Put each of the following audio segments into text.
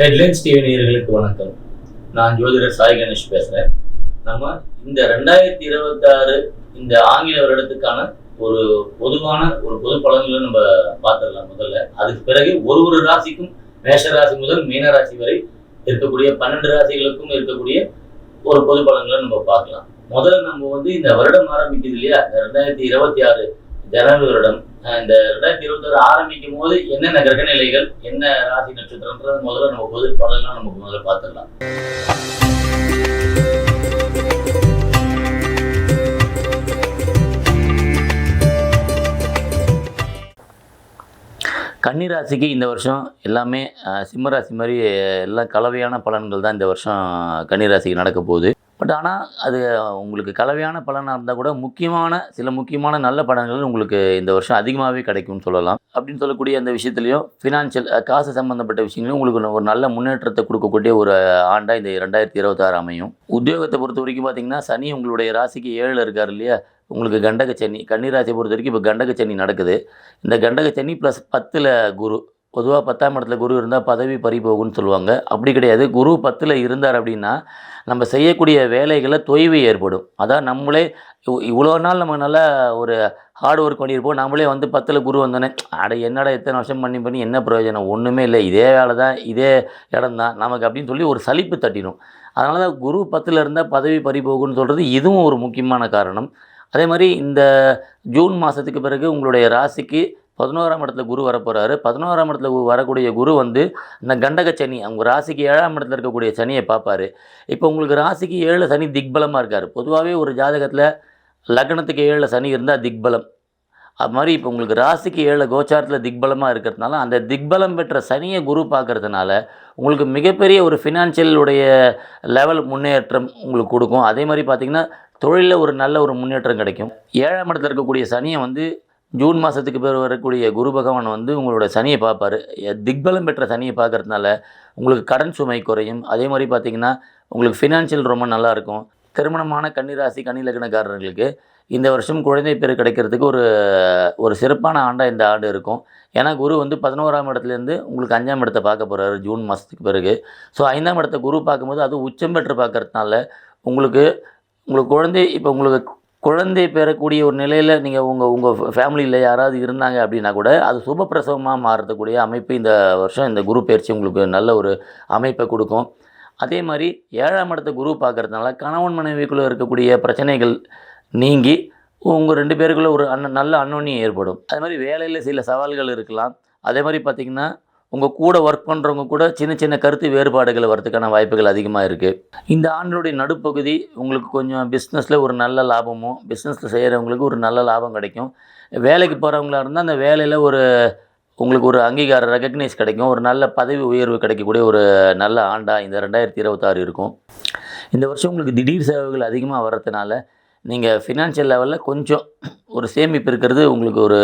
Headlines TV நேயர்களுக்கு வணக்கம். நான் ஜோதிடர் சாய் கணேஷ் பேசுகிறேன் நம்ம இந்த ரெண்டாயிரத்தி இருபத்தாறு இந்த ஆங்கில வருடத்துக்கான ஒரு பொதுவான ஒரு பொது பலன்களை நம்ம பார்த்துடலாம் முதல்ல. அதுக்கு பிறகு ஒரு ஒரு ராசிக்கும் மேஷ ராசி முதல் மீன ராசி வரை இருக்கக்கூடிய பன்னெண்டு ராசிகளுக்கும் இருக்கக்கூடிய ஒரு பொது பலன்களை நம்ம பார்க்கலாம். முதல்ல நம்ம வந்து இந்த வருடம் ஆரம்பிக்குது இல்லையா? இந்த ரெண்டாயிரத்தி இருபத்தி ஆறு ஜனவரி இந்த ரெண்டாயிரத்தி இருபத்தி ஆரம்பிக்கும் போது என்னென்ன கிரகநிலைகள் என்ன ராசி நட்சத்திரம்ன்றது முதல்ல நம்ம பொது பலன்லாம் நமக்கு முதல்ல பார்த்துடலாம். கன்னி ராசிக்கு இந்த வருஷம் எல்லாமே சிம்மராசி மாதிரி எல்லாம் கலவையான பலன்கள் தான் இந்த வருஷம் கன்னி ராசிக்கு நடக்க போகுது. பட் ஆனால் அது உங்களுக்கு கலவையான பலனாக இருந்தால் கூட முக்கியமான சில முக்கியமான நல்ல பலன்கள் உங்களுக்கு இந்த வருஷம் அதிகமாகவே கிடைக்கும்னு சொல்லலாம். அப்படின்னு சொல்லக்கூடிய அந்த விஷயத்துலையும் ஃபினான்ஷியல் காசு சம்மந்தப்பட்ட விஷயங்களும் உங்களுக்கு ஒரு நல்ல முன்னேற்றத்தை கொடுக்கக்கூடிய ஒரு ஆண்டாக இந்த ரெண்டாயிரத்தி இருபத்தாறு அமையும். உத்தியோகத்தை பொறுத்த வரைக்கும் பார்த்தீங்கன்னா சனி உங்களுடைய ராசிக்கு ஏழில் இருக்கார் இல்லையா? உங்களுக்கு கண்டக சனி கன்னிராசியை பொறுத்த வரைக்கும் இப்போ கண்டக சனி நடக்குது. இந்த கண்டக சனி ப்ளஸ் பத்தில் குரு. பொதுவாக பத்தாம் இடத்துல குரு இருந்தால் பதவி பறி போகும்னு சொல்லுவாங்க. அப்படி கிடையாது. குரு பத்தில் இருந்தார் அப்படின்னா நம்ம செய்யக்கூடிய வேலைகளில் தொய்வு ஏற்படும். அதான் நம்மளே இவ்வளோ நாள் நம்ம நல்லா ஒரு ஹார்ட் ஒர்க் பண்ணியிருப்போம். நம்மளே வந்து பத்தில் குரு வந்தோடனே அட என்னடா எத்தனை வருஷம் பண்ணி பண்ணி என்ன பிரயோஜனம்? ஒன்றுமே இல்லை. இதே வேலை தான் இதே இடம் தான். நமக்கு அப்படின்னு சொல்லி ஒரு சலிப்பு தட்டிடும். அதனால தான் குரு பத்தில் இருந்தால் பதவி பறி போகும்னு சொல்கிறது இதுவும் ஒரு முக்கியமான காரணம். அதே மாதிரி இந்த ஜூன் மாதத்துக்கு பிறகு உங்களுடைய ராசிக்கு பதினோராம் இடத்துல குரு வரப்போகிறாரு பதினோராம் இடத்துல வரக்கூடிய குரு வந்து இந்த கண்டக சனி. அவங்க ராசிக்கு ஏழாம் இடத்துல இருக்கக்கூடிய சனியை பார்ப்பாரு. இப்போ உங்களுக்கு ராசிக்கு ஏழு சனி திக்பலமாக இருக்கார். பொதுவாகவே ஒரு ஜாதகத்தில் லக்னத்துக்கு ஏழில் சனி இருந்தால் திக்பலம். அது மாதிரி இப்போ உங்களுக்கு ராசிக்கு ஏழு கோச்சாரத்தில் திக்பலமாக இருக்கிறதுனால அந்த திக்பலம் பெற்ற சனியை குரு பார்க்குறதுனால உங்களுக்கு மிகப்பெரிய ஒரு ஃபினான்ஷியலுடைய லெவல் முன்னேற்றம் உங்களுக்கு கொடுக்கும். அதே மாதிரி பார்த்திங்கன்னா தொழிலில் ஒரு நல்ல ஒரு முன்னேற்றம் கிடைக்கும். ஏழாம் இடத்துல இருக்கக்கூடிய சனியை வந்து ஜூன் மாதத்துக்கு பிறகு வரக்கூடிய குரு பகவான் வந்து உங்களோட சனியை பார்ப்பார். திக்பலம் பெற்ற சனியை பார்க்கறதுனால உங்களுக்கு கடன் சுமை குறையும். அதே மாதிரி பார்த்திங்கன்னா உங்களுக்கு ஃபினான்ஷியல் ரொம்ப நல்லாயிருக்கும் திருமணமான கன்னிராசி கன்னிலக்கணக்காரர்களுக்கு இந்த வருஷம் குழந்தை பேர் கிடைக்கிறதுக்கு ஒரு ஒரு சிறப்பான ஆண்டாக இந்த ஆண்டு இருக்கும். ஏன்னா குரு வந்து பதினோராம் இடத்துலேருந்து உங்களுக்கு அஞ்சாம் இடத்தை பார்க்க போகிறாரு ஜூன் மாதத்துக்கு பிறகு. ஸோ ஐந்தாம் இடத்தை குரு பார்க்கும்போது அது உச்சம் பெற்று பார்க்கறதுனால உங்களுக்கு உங்களுக்கு குழந்தை இப்போ உங்களுக்கு குழந்தை பெறக்கூடிய ஒரு நிலையில் நீங்கள் உங்கள் உங்கள் ஃபேமிலியில் யாராவது இருந்தாங்க அப்படின்னா கூட அது சுபப்பிரசவமாக மாறக்கூடிய அமைப்பு இந்த வருஷம் இந்த குரு பயிற்சி உங்களுக்கு நல்ல ஒரு அமைப்பை கொடுக்கும். அதே மாதிரி ஏழாம் இடத்த குரு பார்க்கறதுனால கணவன் மனைவிக்குள்ளே இருக்கக்கூடிய பிரச்சனைகள் நீங்கி உங்கள் ரெண்டு பேருக்குள்ளே ஒரு அன்ன நல்ல அன்னோன்யம் ஏற்படும். அதே மாதிரி வேலையில் சில சவால்கள் இருக்கலாம். அதே மாதிரி பார்த்திங்கன்னா உங்கள் கூட ஒர்க் பண்ணுறவங்க கூட சின்ன சின்ன கருத்து வேறுபாடுகள் வரதுக்கான வாய்ப்புகள் அதிகமாக இருக்குது இந்த ஆண்டுடைய நடுப்பகுதி உங்களுக்கு கொஞ்சம் பிஸ்னஸில் ஒரு நல்ல லாபமும் பிஸ்னஸில் செய்கிறவங்களுக்கு ஒரு நல்ல லாபம் கிடைக்கும். வேலைக்கு போகிறவங்களா இருந்தால் அந்த வேலையில் ஒரு உங்களுக்கு ஒரு அங்கீகாரம் ரெக்கக்னைஸ் கிடைக்கும். ஒரு நல்ல பதவி உயர்வு கிடைக்கக்கூடிய ஒரு நல்ல ஆண்டாக இந்த ரெண்டாயிரத்தி இருபத்தாறு இருக்கும். இந்த வருஷம் உங்களுக்கு திடீர் செலவுகள் அதிகமாக வர்றதுனால நீங்கள் ஃபினான்ஷியல் லெவலில் கொஞ்சம் ஒரு சேமிப்பு இருக்கிறது உங்களுக்கு ஒரு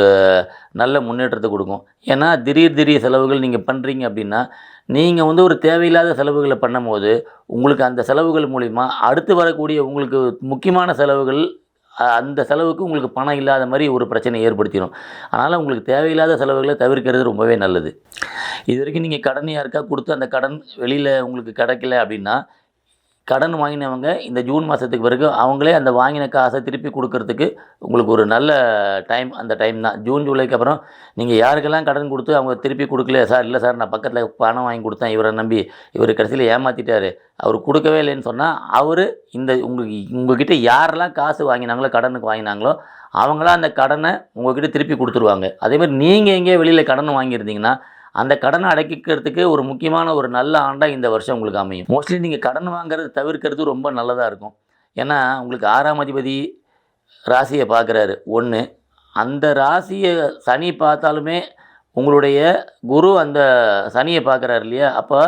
நல்ல முன்னேற்றத்தை கொடுக்கும். ஏன்னா திடீர் திடீர் செலவுகள் நீங்கள் பண்ணுறீங்க அப்படின்னா நீங்கள் வந்து ஒரு தேவையில்லாத செலவுகளை பண்ணும்போது உங்களுக்கு அந்த செலவுகள் மூலிமா அடுத்து வரக்கூடிய உங்களுக்கு முக்கியமான செலவுகள் அ- அந்த செலவுக்கு உங்களுக்கு பணம் இல்லாத மாதிரி ஒரு பிரச்சனை ஏற்படுத்திடும் அதனால் உங்களுக்கு தேவையில்லாத செலவுகளை தவிர்க்கிறது ரொம்பவே நல்லது. இது வரைக்கும் நீங்கள் கடன் யாருக்கா கொடுத்து அந்த கடன் வெளியில் உங்களுக்கு கிடைக்கல அப்படின்னா கடன் வாங்கினவங்க இந்த ஜூன் மாதத்துக்கு பிறகு அவங்களே அந்த வாங்கின காசை திருப்பி கொடுக்கறதுக்கு உங்களுக்கு ஒரு நல்ல டைம் அந்த டைம் தான். ஜூன் ஜூலைக்கு அப்புறம் நீங்கள் யாருக்கெல்லாம் கடன் கொடுத்து அவங்க திருப்பி கொடுக்கல சார் இல்லை சார் நான் பக்கத்தில் பணம் வாங்கி கொடுத்தேன். இவரை நம்பி இவர் கடைசியில் ஏமாற்றிட்டாரு அவர் கொடுக்கவே இல்லைன்னு சொன்னால் அவர் இந்த உங்களுக்கு உங்ககிட்ட யாரெல்லாம் காசு வாங்கினாங்களோ கடனுக்கு வாங்கினாங்களோ அவங்களாம் அந்த கடனை உங்ககிட்ட திருப்பி கொடுத்துருவாங்க. அதேமாதிரி நீங்கள் எங்கேயோ வெளியில் கடன் வாங்கியிருந்தீங்கன்னா அந்த கடனை அடைக்கிறதுக்கு ஒரு முக்கியமான ஒரு நல்ல ஆண்டாக இந்த வருஷம் உங்களுக்கு அமையும். மோஸ்ட்லி நீங்கள் கடன் வாங்குறது தவிர்க்கிறது ரொம்ப நல்லதாக இருக்கும். ஏன்னா உங்களுக்கு ஆறாம் அதிபதி ராசியை பார்க்குறாரு. ஒன்று அந்த ராசியை சனி பார்த்தாலுமே உங்களுடைய குரு அந்த சனியை பார்க்குறாரு இல்லையா? அப்போ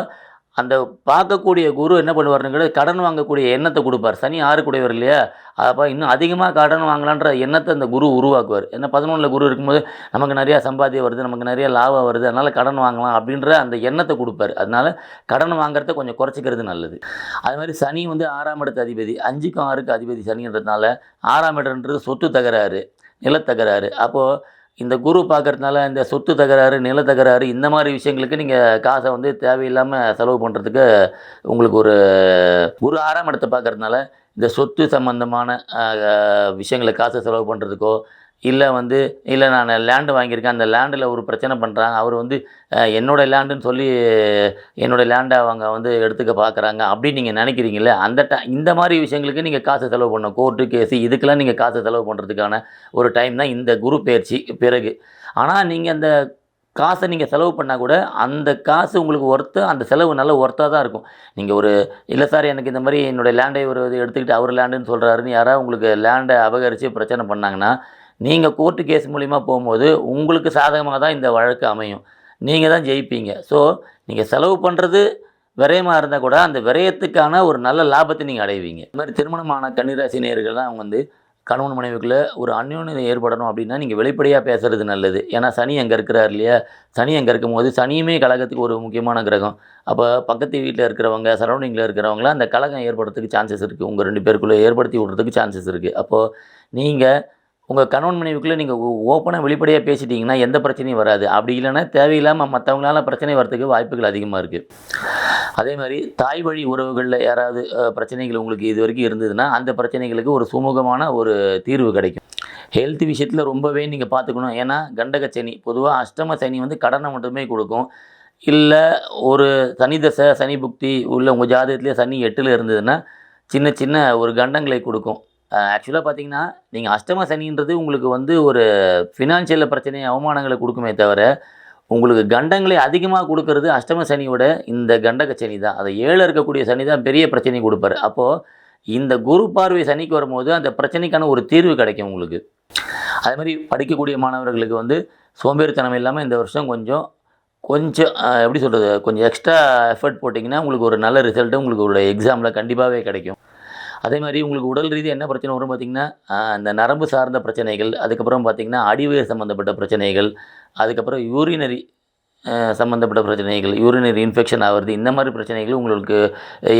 அந்த பார்க்கக்கூடிய குரு என்ன பண்ணுவாருன்னு கடன் வாங்கக்கூடிய எண்ணத்தை கொடுப்பார். சனி ஆறு கூடையவர் இல்லையா? அப்போ இன்னும் அதிகமாக கடன் வாங்கலான்ற எண்ணத்தை அந்த குரு உருவாக்குவார். ஏன்னா பதினொன்றில் குரு இருக்கும்போது நமக்கு நிறையா சம்பாத்தியம் வருது நமக்கு நிறைய லாபம் வருது அதனால் கடன் வாங்கலாம் அப்படின்ற அந்த எண்ணத்தை கொடுப்பாரு. அதனால கடன் வாங்குறத கொஞ்சம் குறைச்சிக்கிறது நல்லது. அது மாதிரி சனி வந்து ஆறாம் இடத்து அதிபதி அஞ்சுக்கும் ஆறுக்கு அதிபதி சனின்றதுனால ஆறாம் இடம்ன்றது சொத்து தகராறு நிலத்தகராறு. அப்போது இந்த குரு பார்க்கறதுனால இந்த சொத்து தகராறு நில தகராறு இந்த மாதிரி விஷயங்களுக்கு நீங்கள் காசை வந்து தேவையில்லாமல் செலவு பண்ணுறதுக்கு உங்களுக்கு ஒரு குரு ஆறாம் இடத்தை பார்க்கறதுனால இந்த சொத்து சம்பந்தமான விஷயங்களை காசை செலவு பண்ணுறதுக்கோ இல்லை வந்து இல்லை நான் லேண்டு வாங்கியிருக்கேன். அந்த லேண்டில் ஒரு பிரச்சனை பண்ணுறாங்க அவர் வந்து என்னோடய என்னோட லேண்டுன்னு சொல்லி என்னோடய லேண்டை அவங்க வந்து எடுத்துக்க பார்க்குறாங்க அப்படின்னு நீங்கள் நினைக்கிறீங்களே அந்த ட இந்த மாதிரி விஷயங்களுக்கு நீங்கள் காசு செலவு பண்ணணும். கோர்ட்டு கேஸு இதுக்கெல்லாம் நீங்கள் காசு செலவு பண்ணுறதுக்கான ஒரு டைம் தான் இந்த குரு பயிற்சி பிறகு. ஆனால் நீங்கள் அந்த காசை நீங்கள் செலவு பண்ணால் கூட அந்த காசு உங்களுக்கு ஒர்த்து அந்த செலவு நல்ல ஒர்த்தாக தான் இருக்கும். நீங்கள் ஒரு இல்லை சார் எனக்கு இந்த மாதிரி என்னுடைய லேண்டை ஒரு எடுத்துக்கிட்டு அவர் லேண்டுன்னு சொல்கிறாருன்னு யாராவது உங்களுக்கு லேண்டை அபகரித்து பிரச்சனை பண்ணாங்கன்னா நீங்கள் கோர்ட்டு கேஸ் மூலிமா போகும்போது உங்களுக்கு சாதகமாக தான் இந்த வழக்கு அமையும். நீங்கள் தான் ஜெயிப்பீங்க. ஸோ நீங்கள் செலவு பண்ணுறது விரயமாக இருந்தால் கூட அந்த விரயத்துக்கான ஒரு நல்ல லாபத்தை நீங்கள் அடைவீங்க. இந்த மாதிரி திருமணமான கன்னிராசி நேயர்கள்லாம் அவங்க வந்து கணவன் மனைவிக்குள்ளே ஒரு அந்யோன்யம் ஏற்படணும் அப்படின்னா நீங்கள் வெளிப்படையாக பேசுறது நல்லது. ஏன்னா சனி அங்கே இருக்கிறார் இல்லையா? சனி அங்கே இருக்கும்போது சனியுமே கழகத்துக்கு ஒரு முக்கியமான கிரகம். அப்போ பக்கத்து வீட்டில் இருக்கிறவங்க சரௌண்டிங்கில் இருக்கிறவங்களாம் அந்த கலகம் ஏற்படுறதுக்கு சான்சஸ் இருக்குது உங்கள் ரெண்டு பேருக்குள்ளே ஏற்படுத்தி விட்றதுக்கு சான்சஸ் இருக்குது அப்போது நீங்கள் உங்கள் கணவன் மனைவிக்குள்ளே நீங்கள் ஓப்பனாக வெளிப்படையாக பேசிட்டீங்கன்னா எந்த பிரச்சனையும் வராது. அப்படி இல்லைன்னா தேவையில்லாமல் மற்றவங்களால பிரச்சனை வரதுக்கு வாய்ப்புகள் அதிகமாக இருக்குது அதே மாதிரி தாய் வழி உறவுகளில் யாராவது பிரச்சனைகள் உங்களுக்கு இது வரைக்கும் இருந்ததுன்னா அந்த பிரச்சனைகளுக்கு ஒரு சுமூகமான ஒரு தீர்வு கிடைக்கும். ஹெல்த் விஷயத்தில் ரொம்பவே நீங்கள் பார்த்துக்கணும் ஏன்னா கண்டக சனி பொதுவாக அஷ்டம சனி வந்து கடனை மட்டுமே கொடுக்கும். இல்லை ஒரு சனி தசை சனி புக்தி உள்ள உங்கள் ஜாதகத்துலேயே சனி எட்டில் இருந்ததுன்னா சின்ன சின்ன ஒரு கண்டங்களை கொடுக்கும். ஆக்சுவலாக பார்த்தீங்கன்னா நீங்கள் அஷ்டம சனின்றது உங்களுக்கு வந்து ஒரு ஃபினான்ஷியல் பிரச்சனை அவமானங்களை கொடுக்குமே தவிர உங்களுக்கு கண்டங்களை அதிகமாக கொடுக்கறது அஷ்டம சனியோட இந்த கண்டக சனி தான். அதை ஏழு இருக்கக்கூடிய சனி தான் பெரிய பிரச்சனை கொடுப்பாரு. அப்போது இந்த குரு பார்வை சனிக்கு வரும்போது அந்த பிரச்சனைக்கான ஒரு தீர்வு கிடைக்கும் உங்களுக்கு. அதே மாதிரி படிக்கக்கூடிய மாணவர்களுக்கு வந்து சோம்பேறித்தனம் இல்லாமல் இந்த வருஷம் கொஞ்சம் கொஞ்சம் எப்படி சொல்கிறது கொஞ்சம் எக்ஸ்ட்ரா எஃபர்ட் போட்டிங்கன்னா உங்களுக்கு ஒரு நல்ல ரிசல்ட்டு உங்களுக்கு ஒரு எக்ஸாமில் கண்டிப்பாகவே கிடைக்கும். அதே மாதிரி உங்களுக்கு உடல் ரீதியாக என்ன பிரச்சனை வரும் பார்த்திங்கன்னா அந்த நரம்பு சார்ந்த பிரச்சனைகள் அதுக்கப்புறம் பார்த்திங்கன்னா அடிவயிறு சம்மந்தப்பட்ட பிரச்சனைகள் அதுக்கப்புறம் யூரினரி சம்மந்தப்பட்ட பிரச்சனைகள் யூரினரி இன்ஃபெக்ஷன் ஆகிறது இந்த மாதிரி பிரச்சனைகள் உங்களுக்கு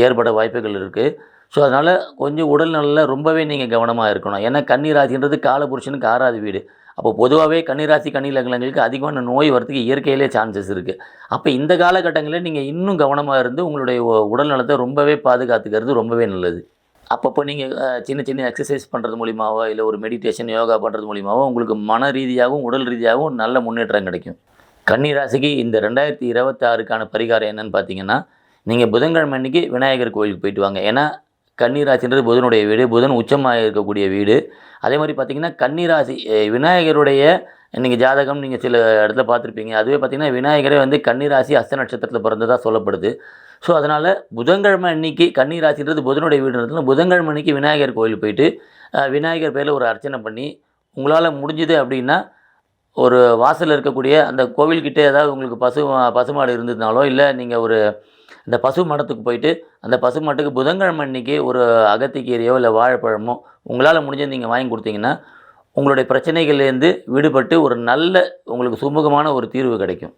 ஏற்பட வாய்ப்புகள் இருக்குது ஸோ அதனால் கொஞ்சம் உடல் நலில் ரொம்பவே நீங்கள் கவனமாக இருக்கணும். ஏன்னா கன்னிராசின்றது காலபுருஷனுக்கு ஆறாவது வீடு. அப்போ பொதுவாகவே கன்னிராசி கன்னி லக்னங்களுக்கு அதிகமான நோய் வரத்துக்கு இயற்கையிலே சான்சஸ் இருக்குது அப்போ இந்த காலகட்டங்களில் நீங்கள் இன்னும் கவனமாக இருந்து உங்களுடைய உடல் நலத்தை ரொம்பவே பாதுகாத்துக்கிறது ரொம்பவே நல்லது. அப்பப்போ நீங்கள் சின்ன சின்ன எக்ஸசைஸ் பண்ணுறது மூலிமாவோ இல்லை ஒரு மெடிடேஷன் யோகா பண்ணுறது மூலிமாவோ உங்களுக்கு மன ரீதியாகவும் உடல் ரீதியாகவும் நல்ல முன்னேற்றம் கிடைக்கும். கன்னி ராசிக்கு இந்த ரெண்டாயிரத்தி இருபத்தாறுக்கான பரிகாரம் என்னன்னு பார்த்தீங்கன்னா நீங்கள் புதன்கிழமை அன்னைக்கு விநாயகர் கோயிலுக்கு போயிட்டு வாங்க. ஏன்னா கன்னிராசின்றது புதனுடைய வீடு புதன் உச்சமாக இருக்கக்கூடிய வீடு. அதே மாதிரி பார்த்தீங்கன்னா கன்னிராசி விநாயகருடைய நீங்கள் ஜாதகம் நீங்கள் சில இடத்துல பார்த்துருப்பீங்க அதுவே பார்த்தீங்கன்னா விநாயகரே வந்து கன்னிராசி அஸ்த நட்சத்திரத்தில் பிறந்ததாக சொல்லப்படுது. ஸோ அதனால் புதன்கிழமை அன்னைக்கு கன்னிராசின்றது புதனுடைய வீடுன்றதுல புதன்கிழமை அன்னைக்கு விநாயகர் கோயில் போயிட்டு விநாயகர் பேரில் ஒரு அர்ச்சனை பண்ணி உங்களால் முடிஞ்சது அப்படின்னா ஒரு வாசலில் இருக்கக்கூடிய அந்த கோவில்கிட்ட ஏதாவது உங்களுக்கு பசு பசுமாடு இருந்ததுனாலோ இல்லை நீங்கள் ஒரு இந்த பசு மடத்துக்கு போயிட்டு அந்த பசு மாட்டுக்கு புதன்கிழமை அன்னைக்கு ஒரு அகத்திக்கீரையோ இல்லை வாழைப்பழமோ உங்களால் முடிஞ்சது நீங்கள் வாங்கி கொடுத்தீங்கன்னா உங்களுடைய பிரச்சனைகள்லேருந்து விடுபட்டு ஒரு நல்ல உங்களுக்கு சுமூகமான ஒரு தீர்வு கிடைக்கும்.